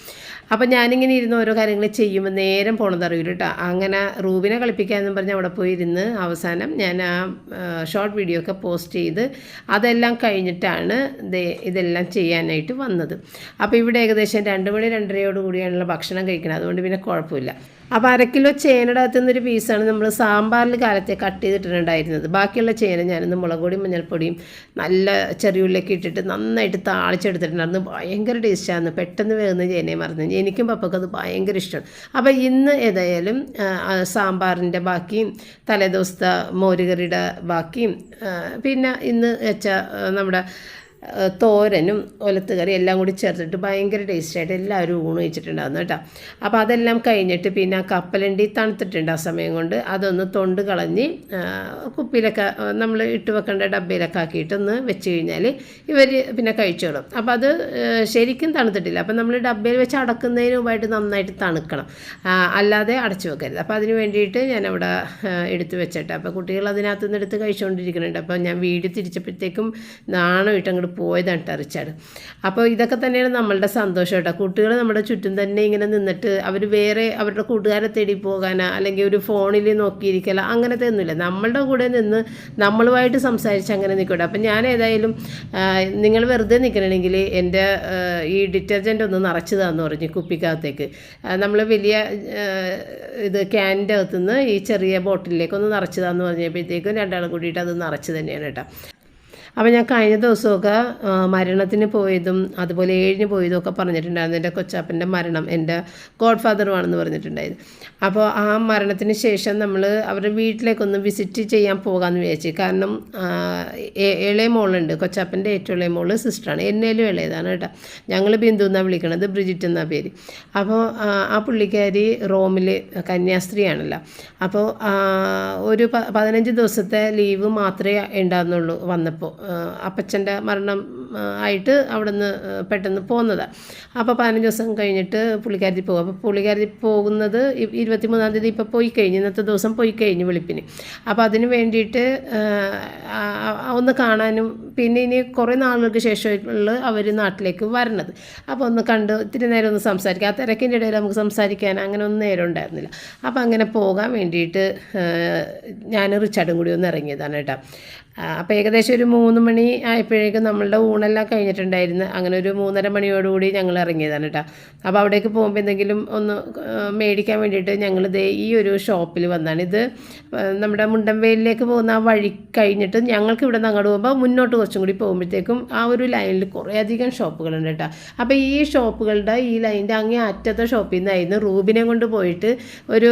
A: അപ്പോൾ ഞാനിങ്ങനെ ഇരുന്ന് ഓരോ കാര്യങ്ങൾ ചെയ്യുമ്പോൾ നേരം പോണത് അറിയില്ല കേട്ടോ. അങ്ങനെ റൂബിനെ കളിപ്പിക്കാമെന്നും പറഞ്ഞ് അവിടെ പോയി ഇരുന്ന് അവസാനം ഞാൻ ആ ഷോർട്ട് വീഡിയോ ഒക്കെ പോസ്റ്റ് ചെയ്ത് അതെല്ലാം കഴിഞ്ഞിട്ടാണ് ഇതെല്ലാം ചെയ്യാനായിട്ട് വന്നത്. അപ്പോൾ ഇവിടെ ഏകദേശം രണ്ട് മണി രണ്ടരയോട് കൂടിയാണുള്ള ഭക്ഷണം കഴിക്കുന്നത് അതുകൊണ്ട് പിന്നെ കുഴപ്പമില്ല. അപ്പോൾ അര കിലോ ചേനയുടെ അകത്തു നിന്നൊരു പീസാണ് നമ്മൾ സാമ്പാറിൽ കാലത്തെ കട്ട് ചെയ്തിട്ടുണ്ടായിരുന്നത് ബാക്കിയുള്ള ചേന ഞാനൊന്ന് മുളക് പൊടിയും മഞ്ഞൾപ്പൊടിയും നല്ല ചെറിയുള്ളിലൊക്കെ ഇട്ടിട്ട് നന്നായിട്ട് താളിച്ചെടുത്തിട്ടുണ്ടായിരുന്നു. ഭയങ്കര ടേസ്റ്റാണ് പെട്ടെന്ന് വേകുന്ന ചേനയെ മറന്നു. എനിക്കും പപ്പക്കും അത് ഭയങ്കര ഇഷ്ടമാണ്. അപ്പോൾ ഇന്ന് ഏതായാലും സാമ്പാറിന്റെ ബാക്കിയും തലേദിവസത്തെ മോരുകറിയുടെ ബാക്കിയും പിന്നെ ഇന്ന് വെച്ച നമ്മുടെ തോരനും ഒലത്തുകറി എല്ലാം കൂടി ചേർത്തിട്ട് ഭയങ്കര ടേസ്റ്റായിട്ട് എല്ലാവരും ഊണ് വെച്ചിട്ടുണ്ടാകുന്നു കേട്ടോ. അപ്പോൾ അതെല്ലാം കഴിഞ്ഞിട്ട് പിന്നെ ആ കപ്പലണ്ടി തണുത്തിട്ടുണ്ട് ആ സമയം കൊണ്ട്. അതൊന്ന് തൊണ്ട് കളഞ്ഞ് കുപ്പിയിലൊക്കെ നമ്മൾ ഇട്ട് വെക്കേണ്ട ഡബ്ബയിലൊക്കെ ആക്കിയിട്ടൊന്ന് വെച്ച് കഴിഞ്ഞാൽ ഇവർ പിന്നെ കഴിച്ചോളും. അപ്പോൾ അത് ശരിക്കും തണുത്തിട്ടില്ല. അപ്പോൾ നമ്മൾ ഡബ്ബയിൽ വെച്ച് അടക്കുന്നതിന് മുമ്പായിട്ട് നന്നായിട്ട് തണുക്കണം. അല്ലാതെ അടച്ചു വെക്കരുത്. അപ്പോൾ അതിന് വേണ്ടിയിട്ട് ഞാൻ അവിടെ എടുത്ത് വെച്ചിട്ട്. അപ്പോൾ കുട്ടികൾ അതിനകത്ത് നിന്ന് എടുത്ത് കഴിച്ചുകൊണ്ടിരിക്കുന്നുണ്ട് അപ്പോൾ ഞാൻ വീട് തിരിച്ചപ്പോഴത്തേക്കും നാണം ഇട്ട് പോയതാണ് കേട്ടോ അപ്പോൾ ഇതൊക്കെ തന്നെയാണ് നമ്മളുടെ സന്തോഷം കേട്ടോ കുട്ടികൾ നമ്മുടെ ചുറ്റും തന്നെ ഇങ്ങനെ നിന്നിട്ട് അവർ വേറെ അവരുടെ കൂട്ടുകാരെ തേടി പോകാനോ അല്ലെങ്കിൽ ഒരു ഫോണിൽ നോക്കിയിരിക്കല അങ്ങനത്തെ ഒന്നുമില്ല. നമ്മളുടെ കൂടെ നിന്ന് നമ്മളുമായിട്ട് സംസാരിച്ച് അങ്ങനെ നിൽക്കട്ടെ അപ്പം ഞാൻ ഏതായാലും നിങ്ങൾ വെറുതെ നിൽക്കണമെങ്കിൽ എന്റെ ഈ ഡിറ്റർജന്റ് ഒന്ന് നിറച്ച് തന്നു പറഞ്ഞു കുപ്പിക്കകത്തേക്ക്. നമ്മൾ വലിയ ഇത് ക്യാനിന്റെ അകത്തുനിന്ന് ഈ ചെറിയ ബോട്ടിലേക്ക് ഒന്ന് നിറച്ച് തന്നു പറഞ്ഞപ്പോഴത്തേക്കും രണ്ടാളും കൂടിയിട്ട് അത് നിറച്ച് തന്നെയാണ് കേട്ടോ അപ്പോൾ ഞാൻ കഴിഞ്ഞ ദിവസമൊക്കെ മരണത്തിന് പോയതും അതുപോലെ ഏഴിന് പോയതും ഒക്കെ പറഞ്ഞിട്ടുണ്ടായിരുന്നു. എന്റെ കൊച്ചാപ്പന്റെ മരണം എന്റെ ഗോഡ് ഫാദറുമാണെന്ന് പറഞ്ഞിട്ടുണ്ടായിരുന്നു. അപ്പോൾ ആ മരണത്തിന് ശേഷം നമ്മൾ അവരുടെ വീട്ടിലേക്കൊന്ന് വിസിറ്റ് ചെയ്യാൻ പോകാമെന്ന് വിചാരിച്ചു. കാരണം ഇളയ മോളുണ്ട് കൊച്ചാപ്പന്റെ ഏറ്റവും ഇളയ മോൾ സിസ്റ്ററാണ് എന്നേലും ഇളയതാണ് കേട്ടോ. ഞങ്ങൾ ബിന്ദു എന്നാണ് വിളിക്കണത് ബ്രിജിറ്റ് എന്നാ പേര്. അപ്പോൾ ആ, പുള്ളിക്കാരി റോമിൽ കന്യാസ്ത്രീയാണല്ലോ. അപ്പോൾ ഒരു പതിനഞ്ച് ദിവസത്തെ ലീവ് മാത്രമേ ഉണ്ടാകുന്നുള്ളൂ വന്നപ്പോൾ അപ്പച്ചന്റെ മരണം ആയിട്ട് അവിടെ നിന്ന് പെട്ടെന്ന് പോകുന്നത് അപ്പോൾ പതിനഞ്ച് ദിവസം കഴിഞ്ഞിട്ട് പുള്ളിക്കാരത്തി പോകും. അപ്പോൾ പുള്ളിക്കാരത്തി പോകുന്നത് ഇരുപത്തിമൂന്നാം തീയതി ഇപ്പോൾ പോയി കഴിഞ്ഞു ഇന്നത്തെ ദിവസം പോയി കഴിഞ്ഞു വെളുപ്പിന്. അപ്പോൾ അതിന് വേണ്ടിയിട്ട് ഒന്ന് കാണാനും പിന്നെ ഇനി കുറേ നാളുകൾക്ക് ശേഷമുള്ള അവർ നാട്ടിലേക്ക് വരണത്. അപ്പോൾ ഒന്ന് കണ്ട് ഇത്തിരി നേരം ഒന്ന് സംസാരിക്കാം. ആ തിരക്കിന്റെ ഇടയിൽ നമുക്ക് സംസാരിക്കാൻ അങ്ങനെ ഒന്നും നേരം ഉണ്ടായിരുന്നില്ല. അപ്പോൾ അങ്ങനെ പോകാൻ വേണ്ടിയിട്ട് ഞാൻ റിച്ചാർഡും കൂടി ഒന്ന് ഇറങ്ങിയതാണ് കേട്ടോ. അപ്പോൾ ഏകദേശം ഒരു മൂന്ന് മണി ആയപ്പോഴേക്കും നമ്മളുടെ ഊണെല്ലാം കഴിഞ്ഞിട്ടുണ്ടായിരുന്നു. അങ്ങനെ ഒരു മൂന്നര മണിയോടുകൂടി ഞങ്ങൾ ഇറങ്ങിയതാണ് കേട്ടോ അപ്പോൾ അവിടേക്ക് പോകുമ്പോൾ എന്തെങ്കിലും ഒന്ന് മേടിക്കാൻ വേണ്ടിയിട്ട് ഞങ്ങൾ ദേ ഈ ഒരു ഷോപ്പിൽ വന്നാണ്. ഇത് നമ്മുടെ മുണ്ടൻവേലിലേക്ക് പോകുന്ന ആ വഴി കഴിഞ്ഞിട്ട് ഞങ്ങൾക്ക് ഇവിടെ നിന്ന് അങ്ങോട്ട് പോകുമ്പോൾ മുന്നോട്ട് കുറച്ചും കൂടി പോകുമ്പോഴത്തേക്കും ആ ഒരു ലൈനിൽ കുറേയധികം ഷോപ്പുകളുണ്ട് കേട്ടോ അപ്പോൾ ഈ ഷോപ്പുകളുടെ ഈ ലൈനിന്റെ അങ്ങേ അറ്റത്തെ ഷോപ്പിൽ നിന്നായിരുന്നു റൂബിനെ കൊണ്ട് പോയിട്ട് ഒരു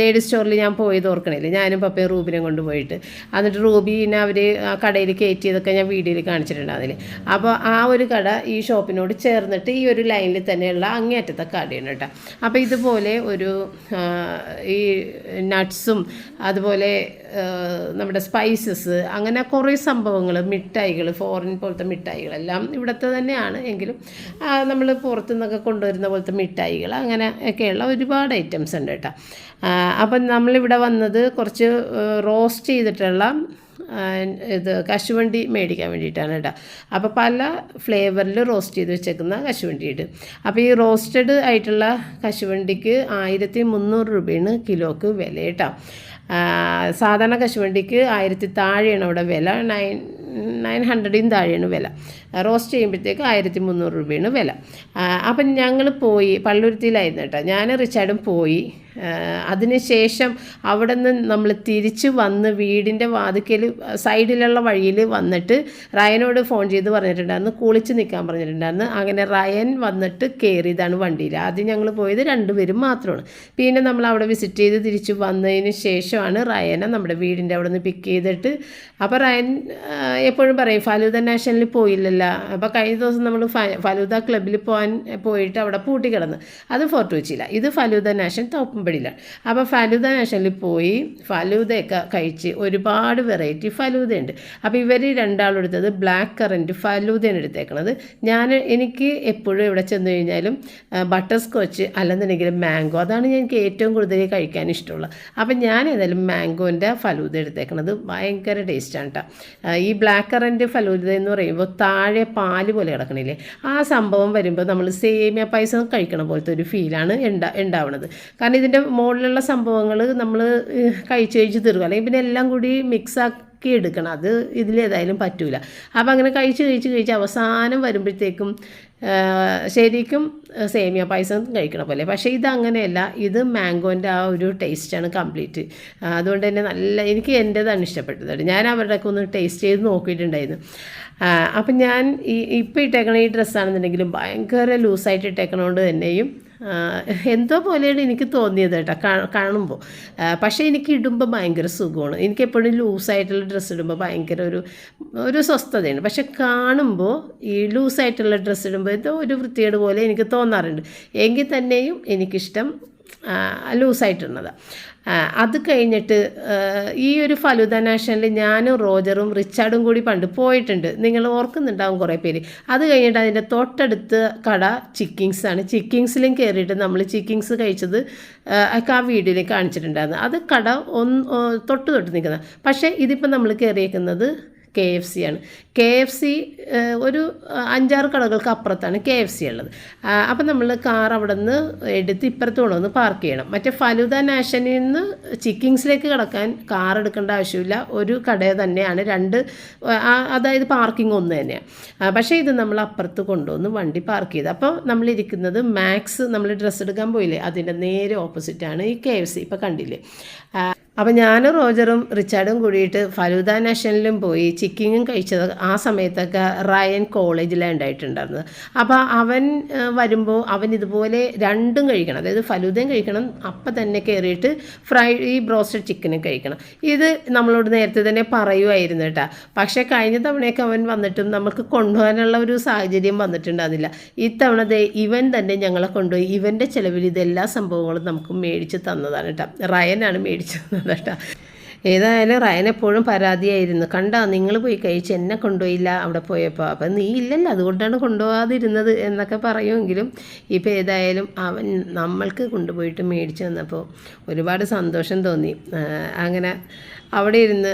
A: ലേഡീസ് സ്റ്റോറിൽ ഞാൻ പോയത് ഓർക്കണില്ലേ. ഞാനും പപ്പയും റൂബിനെ കൊണ്ട് പോയിട്ട്. എന്നിട്ട് റൂബിനെ അവർ ആ കടയിൽ കയറ്റിയതൊക്കെ ഞാൻ വീഡിയോയിൽ കാണിച്ചിട്ടുണ്ടായിരുന്നില്ലേ അപ്പോൾ ആ ഒരു കട ഈ ഷോപ്പിനോട് ചേർന്നിട്ട് ഈ ഒരു ലൈനിൽ തന്നെയുള്ള അങ്ങേയറ്റത്തെ കടയാണ് കേട്ടോ. അപ്പോൾ ഇതുപോലെ ഒരു ഈ നട്ട്സും അതുപോലെ നമ്മുടെ സ്പൈസസ് അങ്ങനെ കുറേ സംഭവങ്ങൾ മിഠായികൾ ഫോറിൻ പോലത്തെ മിഠായികളെല്ലാം ഇവിടുത്തെ തന്നെയാണ്. എങ്കിലും നമ്മൾ പുറത്തു നിന്നൊക്കെ കൊണ്ടുവരുന്ന പോലത്തെ മിഠായികൾ അങ്ങനെ ഒക്കെയുള്ള ഒരുപാട് ഐറ്റംസ് ഉണ്ട് കേട്ടോ. അപ്പം നമ്മളിവിടെ വന്നത് കുറച്ച് റോസ്റ്റ് ചെയ്തിട്ടുള്ള ഇത് കശുവണ്ടി മേടിക്കാൻ വേണ്ടിയിട്ടാണ് കേട്ടോ. അപ്പോൾ പല ഫ്ലേവറിൽ റോസ്റ്റ് ചെയ്ത് വെച്ചേക്കുന്ന കശുവണ്ടി ഉണ്ട് അപ്പോൾ ഈ റോസ്റ്റഡ് ആയിട്ടുള്ള കശുവണ്ടിക്ക് ആയിരത്തി മുന്നൂറ് രൂപയാണ് കിലോക്ക് വില കേട്ടോ. സാധാരണ കശുവണ്ടിക്ക് ആയിരത്തി താഴെയാണ് അവിടെ വില. നയൻ നയൻ ഹൺഡ്രഡിന് താഴെയാണ് വില. റോസ്റ്റ് ചെയ്യുമ്പോഴത്തേക്ക് ആയിരത്തി മുന്നൂറ് രൂപയാണ് വില. അപ്പം ഞങ്ങൾ പോയി പള്ളുരുത്തിയിലായിരുന്നു കേട്ടോ. ഞാൻ റിച്ചാർഡും പോയി. അതിന് ശേഷം അവിടെ നിന്ന് നമ്മൾ തിരിച്ച് വന്ന് വീടിന്റെ വാതിക്കൽ സൈഡിലുള്ള വഴിയിൽ വന്നിട്ട് റയനോട് ഫോൺ ചെയ്ത് പറഞ്ഞിട്ടുണ്ടായിരുന്നു കുളിച്ച് നിൽക്കാൻ പറഞ്ഞിട്ടുണ്ടായിരുന്നു. അങ്ങനെ റയൻ വന്നിട്ട് കയറിയതാണ് വണ്ടിയിൽ ആദ്യം ഞങ്ങൾ പോയത് രണ്ടുപേരും മാത്രമാണ്. പിന്നെ നമ്മൾ അവിടെ വിസിറ്റ് ചെയ്ത് തിരിച്ച് വന്നതിന് ശേഷമാണ് റയനെ നമ്മുടെ വീടിന്റെ അവിടെ നിന്ന് പിക്ക് ചെയ്തിട്ട് അപ്പോൾ റയൻ എപ്പോഴും പറയും ഫലൂദ നാഷണലിൽ പോയില്ലല്ലോ. അപ്പോൾ കഴിഞ്ഞ ദിവസം നമ്മൾ ഫലൂദ ക്ലബ്ബിൽ പോകാൻ പോയിട്ട് അവിടെ പൂട്ടി കിടന്ന്. അത് ഫോർട്ട് കൊച്ചിയില്ല ഇത് ഫലൂദ നാഷൻ തോപ്പുംപടിയിലാണ് അപ്പോൾ ഫലൂദ നാഷണലിൽ പോയി ഫലൂദയൊക്കെ കഴിച്ച് ഒരുപാട് വെറൈറ്റി ഫലൂദയുണ്ട്. അപ്പോൾ ഇവർ രണ്ടാളും എടുത്തത് ബ്ലാക്ക് കറന്റ് ഫലൂദയാണ് എടുത്തേക്കണത്. ഞാൻ എനിക്ക് എപ്പോഴും ഇവിടെ ചെന്ന് കഴിഞ്ഞാലും ബട്ടർ സ്കോച്ച് അല്ലെന്നുണ്ടെങ്കിൽ മാംഗോ അതാണ് എനിക്ക് ഏറ്റവും കൂടുതൽ കഴിക്കാൻ ഇഷ്ടമുള്ളത് അപ്പം ഞാൻ ഏതായാലും മാംഗോന്റെ ഫലൂദ എടുത്തേക്കണത് ഭയങ്കര ടേസ്റ്റാണ് കേട്ടോ ഈ ബ്ലാക്ക് കറന്റ് ഫലൂദ എന്ന് പറയുമ്പോൾ താഴെ പാൽ പോലെ കിടക്കണില്ലേ? ആ സംഭവം വരുമ്പോൾ നമ്മൾ സേമിയ പൈസ കഴിക്കണ പോലത്തെ ഒരു ഫീലാണ് ഉണ്ടാ ഉണ്ടാവണത് കാരണം ഇതിന്റെ മുകളിലുള്ള സംഭവങ്ങൾ നമ്മൾ കഴിച്ച് കഴിച്ച് തീർക്കും. അല്ലെങ്കിൽ പിന്നെ എല്ലാം കൂടി മിക്സാക്കി എടുക്കണം. അത് ഇതിലേതായാലും പറ്റൂല. അപ്പോൾ അങ്ങനെ കഴിച്ച് കഴിച്ച് കഴിച്ച് അവസാനം വരുമ്പോഴത്തേക്കും ശരിക്കും സേമിയ പായസം കഴിക്കണ പോലെ. പക്ഷേ ഇതങ്ങനെയല്ല ഇത് മാംഗോന്റെ ആ ഒരു ടേസ്റ്റാണ് കംപ്ലീറ്റ്. അതുകൊണ്ട് തന്നെ നല്ല എനിക്ക് എന്റേതാണ് ഇഷ്ടപ്പെട്ടത്. ഞാൻ അവരുടെയൊക്കെ ഒന്ന് ടേസ്റ്റ് ചെയ്ത് നോക്കിയിട്ടുണ്ടായിരുന്നു. അപ്പം ഞാൻ ഈ ഇപ്പോൾ ഇട്ടേക്കണ ഈ ഡ്രസ്സാണെന്നുണ്ടെങ്കിലും ഭയങ്കര ലൂസായിട്ട് ഇട്ടേക്കണോണ്ട് തന്നെയും എന്തോ പോലെയാണ് എനിക്ക് തോന്നിയത് കേട്ടോ കാണുമ്പോൾ പക്ഷേ എനിക്ക് ഇടുമ്പോൾ ഭയങ്കര സുഖമാണ്. എനിക്ക് എപ്പോഴും ലൂസായിട്ടുള്ള ഡ്രസ്സ് ഇടുമ്പോൾ ഭയങ്കര ഒരു ഒരു സ്വസ്ഥതയാണ്. പക്ഷെ കാണുമ്പോൾ ഈ ലൂസായിട്ടുള്ള ഡ്രസ്സ് ഇടുമ്പോൾ എന്തോ ഒരു വൃത്തികേട് പോലെ എനിക്ക് തോന്നാറുണ്ട്. എങ്കിൽ തന്നെയും എനിക്കിഷ്ടം ലൂസായിട്ടുള്ളത്. അത് കഴിഞ്ഞിട്ട് ഈ ഒരു ഫലൂദ നാഷണലിൽ ഞാനും റോജറും റിച്ചാർഡും കൂടി പണ്ട് പോയിട്ടുണ്ട്. നിങ്ങൾ ഓർക്കുന്നുണ്ടാവും കുറേ പേര്. അത് കഴിഞ്ഞിട്ട് അതിന്റെ തൊട്ടടുത്ത് കട ചിക്കിങ്സ് ആണ്. ചിക്കിങ്സിലും കയറിയിട്ട് നമ്മൾ ചിക്കിങ്സ് കഴിച്ചത് ഒക്കെ ആ വീഡിയോയിൽ കാണിച്ചിട്ടുണ്ടായിരുന്നു. അത് കട ഒന്ന് തൊട്ട് തൊട്ട് നിൽക്കുന്നത്. പക്ഷേ ഇതിപ്പോൾ നമ്മൾ കയറിയേക്കുന്നത് കെ എഫ് സി ആണ്. കെ എഫ് സി ഒരു അഞ്ചാറ് കടകൾക്ക് അപ്പുറത്താണ് കെ എഫ് സി ഉള്ളത്. അപ്പം നമ്മൾ കാർ അവിടെ നിന്ന് എടുത്ത് ഇപ്പുറത്ത് കൊണ്ടുവന്ന് പാർക്ക് ചെയ്യണം. മറ്റേ ഫലൂദ നാഷനിൽ നിന്ന് ചിക്കിങ്സിലേക്ക് കിടക്കാൻ കാർ എടുക്കേണ്ട ആവശ്യമില്ല. ഒരു കട തന്നെയാണ്. രണ്ട് അതായത് പാർക്കിംഗ് ഒന്ന് തന്നെയാണ്. പക്ഷേ ഇത് നമ്മൾ അപ്പുറത്ത് കൊണ്ടുവന്ന് വണ്ടി പാർക്ക് ചെയ്ത്. അപ്പോൾ നമ്മളിരിക്കുന്നത് മാക്സ് നമ്മൾ ഡ്രസ്സ് എടുക്കാൻ പോയില്ലേ? അതിന്റെ നേരെ ഓപ്പോസിറ്റാണ് ഈ കെ എഫ് സി. ഇപ്പോൾ കണ്ടില്ലേ? അപ്പം ഞാനും റോജറും റിച്ചാർഡും കൂടിയിട്ട് ഫലൂദ നാഷണലിലും പോയി ചിക്കിങ്ങും കഴിച്ചത് ആ സമയത്തൊക്കെ റയൻ കോളേജിലാണ് ഉണ്ടായിട്ടുണ്ടായിരുന്നത്. അപ്പോൾ അവൻ വരുമ്പോൾ അവൻ ഇതുപോലെ രണ്ടും കഴിക്കണം. അതായത് ഫലൂദയും കഴിക്കണം അപ്പം തന്നെ കയറിയിട്ട് ഫ്രൈ ഈ ബ്രോസ്റ്റഡ് ചിക്കനും കഴിക്കണം. ഇത് നമ്മളോട് നേരത്തെ തന്നെ പറയുമായിരുന്നു കേട്ടോ. പക്ഷേ കഴിഞ്ഞ തവണയൊക്കെ അവൻ വന്നിട്ടും നമുക്ക് കൊണ്ടുപോകാനുള്ള ഒരു സാഹചര്യം വന്നിട്ടുണ്ടായിരുന്നില്ല. ഇത്തവണ ഇവൻ തന്നെ ഞങ്ങളെ കൊണ്ടുപോയി. ഇവന്റെ ചിലവിൽ ഇതെല്ലാ സംഭവങ്ങളും നമുക്ക് മേടിച്ച് തന്നതാണ് കേട്ടോ. റയനാണ് മേടിച്ചു കേട്ടോ ഏതായാലും റയൻ എപ്പോഴും പരാതിയായിരുന്നു. കണ്ടാ നിങ്ങൾ പോയി കഴിച്ച് എന്നെ കൊണ്ടുപോയില്ല അവിടെ പോയപ്പോൾ അപ്പം നീ ഇല്ലല്ലോ അതുകൊണ്ടാണ് കൊണ്ടുപോകാതിരുന്നത് എന്നൊക്കെ പറയുമെങ്കിലും ഇപ്പോൾ ഏതായാലും അവൻ നമ്മൾക്ക് കൊണ്ടുപോയിട്ട് മേടിച്ചു തന്നപ്പോൾ ഒരുപാട് സന്തോഷം തോന്നി. അങ്ങനെ അവിടെ ഇരുന്ന്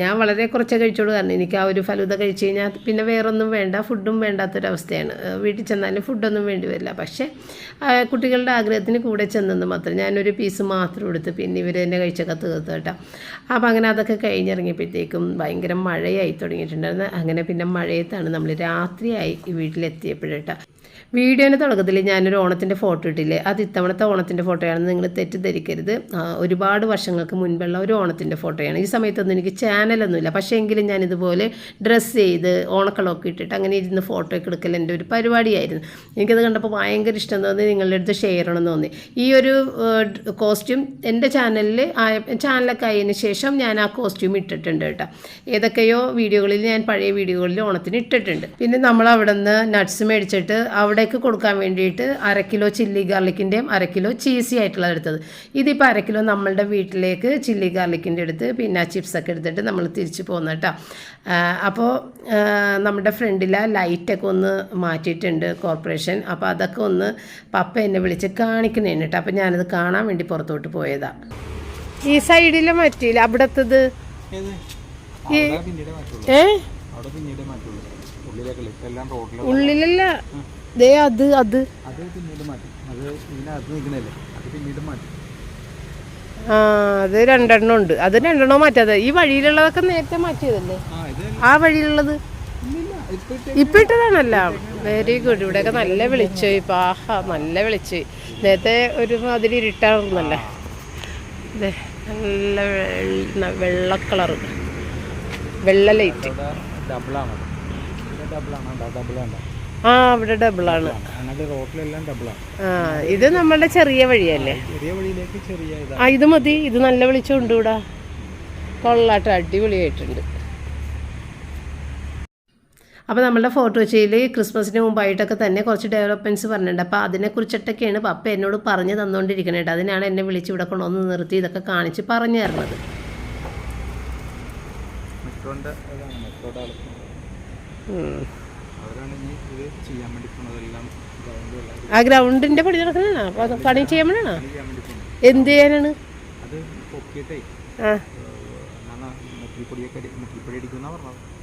A: ഞാൻ വളരെ കുറച്ചേ കഴിച്ചോളൂ കാരണം എനിക്ക് ആ ഒരു ഫലൂത കഴിച്ച് കഴിഞ്ഞാൽ പിന്നെ വേറൊന്നും വേണ്ട ഫുഡും വേണ്ടാത്തൊരവസ്ഥയാണ്. വീട്ടിൽ ചെന്നാലും ഫുഡൊന്നും വേണ്ടി വരില്ല. പക്ഷേ കുട്ടികളുടെ ആഗ്രഹത്തിന് കൂടെ ചെന്നെന്ന് മാത്രം ഞാനൊരു പീസ് മാത്രം എടുത്ത് പിന്നെ ഇവർ തന്നെ കഴിച്ചൊക്കെ തീർത്തു കേട്ടോ. അപ്പോൾ അങ്ങനെ അതൊക്കെ കഴിഞ്ഞിറങ്ങിയപ്പോഴത്തേക്കും ഭയങ്കര മഴയായി തുടങ്ങിയിട്ടുണ്ടായിരുന്നു. അങ്ങനെ പിന്നെ മഴയത്താണ് നമ്മൾ രാത്രിയായി വീട്ടിലെത്തിയപ്പോഴേട്ടാ. വീഡിയോന്റെ തുടക്കത്തിൽ ഞാനൊരു ഓണത്തിന്റെ ഫോട്ടോ ഇട്ടില്ലേ? അത് ഇത്തവണത്തെ ഓണത്തിന്റെ ഫോട്ടോയാണെന്ന് നിങ്ങൾ തെറ്റിദ്ധരിക്കരുത്. ഒരുപാട് വർഷങ്ങൾക്ക് മുൻപുള്ള ഒരു ഓണത്തിന്റെ ഫോട്ടോയാണ് ഈ സമയത്തൊന്നും എനിക്ക് ചാനലൊന്നുമില്ല പക്ഷേ എങ്കിലും ഞാൻ ഇതുപോലെ ഡ്രസ്സ് ചെയ്ത് ഓണക്കളൊക്കെ ഇട്ടിട്ട് അങ്ങനെ ഇരുന്ന് ഫോട്ടോ ഒക്കെ എടുക്കൽ എന്റെ ഒരു പരിപാടിയായിരുന്നു. എനിക്കത് കണ്ടപ്പോൾ ഭയങ്കര ഇഷ്ടം തോന്നി നിങ്ങളുടെ അടുത്ത് ഷെയർ ചെയ്യണമെന്ന് തോന്നി. ഈ ഒരു കോസ്റ്റ്യൂം എന്റെ ചാനലിൽ ചാനലൊക്കെ ആയതിനു ശേഷം ഞാൻ ആ കോസ്റ്റ്യൂം ഇട്ടിട്ടുണ്ട് കേട്ടോ. ഏതൊക്കെയോ വീഡിയോകളിൽ ഞാൻ പഴയ വീഡിയോകളിൽ ഓണത്തിന് ഇട്ടിട്ടുണ്ട്. പിന്നെ നമ്മൾ അവിടെ നിന്ന് നട്ട്സ് മേടിച്ചിട്ട് അവിടേക്ക് കൊടുക്കാൻ വേണ്ടിയിട്ട് അര കിലോ ചില്ലി ഗാർലിക്കിന്റെയും അര കിലോ ചീസി ആയിട്ടുള്ളത് എടുത്തത്. ഇതിപ്പോൾ അര കിലോ നമ്മളുടെ വീട്ടിലേക്ക് ചില്ലി ഗാർലിക്കിന്റെ എടുത്ത് പിന്നെ ചിപ്സൊക്കെ എടുത്തിട്ട് നമ്മൾ തിരിച്ച് പോകുന്ന കേട്ടോ. അപ്പോൾ നമ്മുടെ ഫ്രണ്ടിലെ ലൈറ്റൊക്കെ ഒന്ന് മാറ്റിയിട്ടുണ്ട് കോർപ്പറേഷൻ. അപ്പോൾ അതൊക്കെ ഒന്ന് പപ്പ എന്നെ വിളിച്ച് കാണിക്കണേന് കേട്ടോ. അപ്പോൾ ഞാനത് കാണാൻ വേണ്ടി പുറത്തോട്ട് പോയതാണ് ഈ സൈഡിലെ മാറ്റിയില്ല? അവിടത്തത്? ഏ? ഉള്ളിലല്ല. ദേ അത് അത്.
B: അത് പിന്നീട് മാറ്റി. അത് ഇതിനകത്ത് നിൽക്കണല്ലേ അത് പിന്നീട് മാറ്റി.
A: ആ അത് രണ്ടെണ്ണം ഉണ്ട്. അത് രണ്ടെണ്ണം മാറ്റാതെ ഈ വഴിയിലുള്ളതൊക്കെ നേരത്തെ മാറ്റിയതല്ലേ?
B: ആ
A: വഴിയിലുള്ളത്?
B: ഇപ്പൊ
A: ഇട്ടതാണല്ല വെരി ഗുഡ് ഇവിടെയൊക്കെ നല്ല വിളിച്ചു. ഇപ്പം ആഹാ നല്ല വെളിച്ചം. നേരത്തെ ഒരുമാതിരി ഇരുട്ടാറുന്നല്ല അതെ നല്ല വെള്ള വെള്ള കളറ്. വെള്ള ലൈറ്റ്.
B: ആണോ ഡബിൾ ആണോ? ഡബിളാണ് ഡബിളാണ്
A: ആ ഇവിടെ ഡബിളാണ്
B: റോഡിലെല്ലാം ഡബിളാണ്
A: ആ ഇത് നമ്മളുടെ ചെറിയ വഴിയല്ലേ?
B: ചെറിയ വഴിയിലേക്ക് ചെറിയ
A: ആ ഇത് മതി. ഇത് നല്ല വെളിച്ചമുണ്ട് ഇവിടെ. കൊള്ളാട്ട് അടിപൊളിയായിട്ടുണ്ട്. അപ്പോൾ നമ്മളുടെ ഫോട്ടോ ചെയ്യൽ ക്രിസ്മസിന് മുമ്പായിട്ടൊക്കെ തന്നെ കുറച്ച് ഡെവലപ്മെന്റ്സ് പറഞ്ഞിട്ടുണ്ട്. അപ്പോൾ അതിനെക്കുറിച്ചിട്ടൊക്കെയാണ് പപ്പ എന്നോട് പറഞ്ഞു തന്നുകൊണ്ടിരിക്കുന്നത് അതിനാണ് എന്നെ വിളിച്ച് ഇവിടെ കൊണ്ടുവന്ന് നിർത്തി ഇതൊക്കെ കാണിച്ച് പറഞ്ഞു തരുന്നത്
B: മെട്രോയുടെ ആൾക്ക്
A: ഉം.
B: അവരാണ് ഇനി ഇത് ചെയ്യാൻ വേണ്ടി പോകുന്നതെല്ലാം
A: ആ ഗ്രൗണ്ടിന്റെ പണി നടക്കണാണോ അപ്പോൾ പണി ചെയ്യാൻ വേണ്ടിയാണോ എന്ത് ചെയ്യാനാണ്?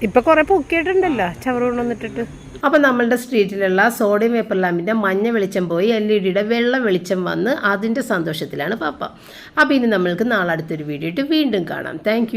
A: ഇപ്പം കുറേ പൊക്കിയിട്ടുണ്ടല്ലോ ചവറ് കൊണ്ടുവന്നിട്ടിട്ട് അപ്പം നമ്മളുടെ സ്ട്രീറ്റിലുള്ള സോഡിയം വേപ്പർ ലാമ്പിന്റെ മഞ്ഞ വെളിച്ചം പോയി എൽ ഇ ഡിയുടെ വെള്ള വെളിച്ചം വന്ന് അതിന്റെ സന്തോഷത്തിലാണ് പാപ്പ. അപ്പോൾ ഇനി നമ്മൾക്ക് നാളെ അടുത്തൊരു വീഡിയോ ഇട്ട് വീണ്ടും കാണാം. താങ്ക്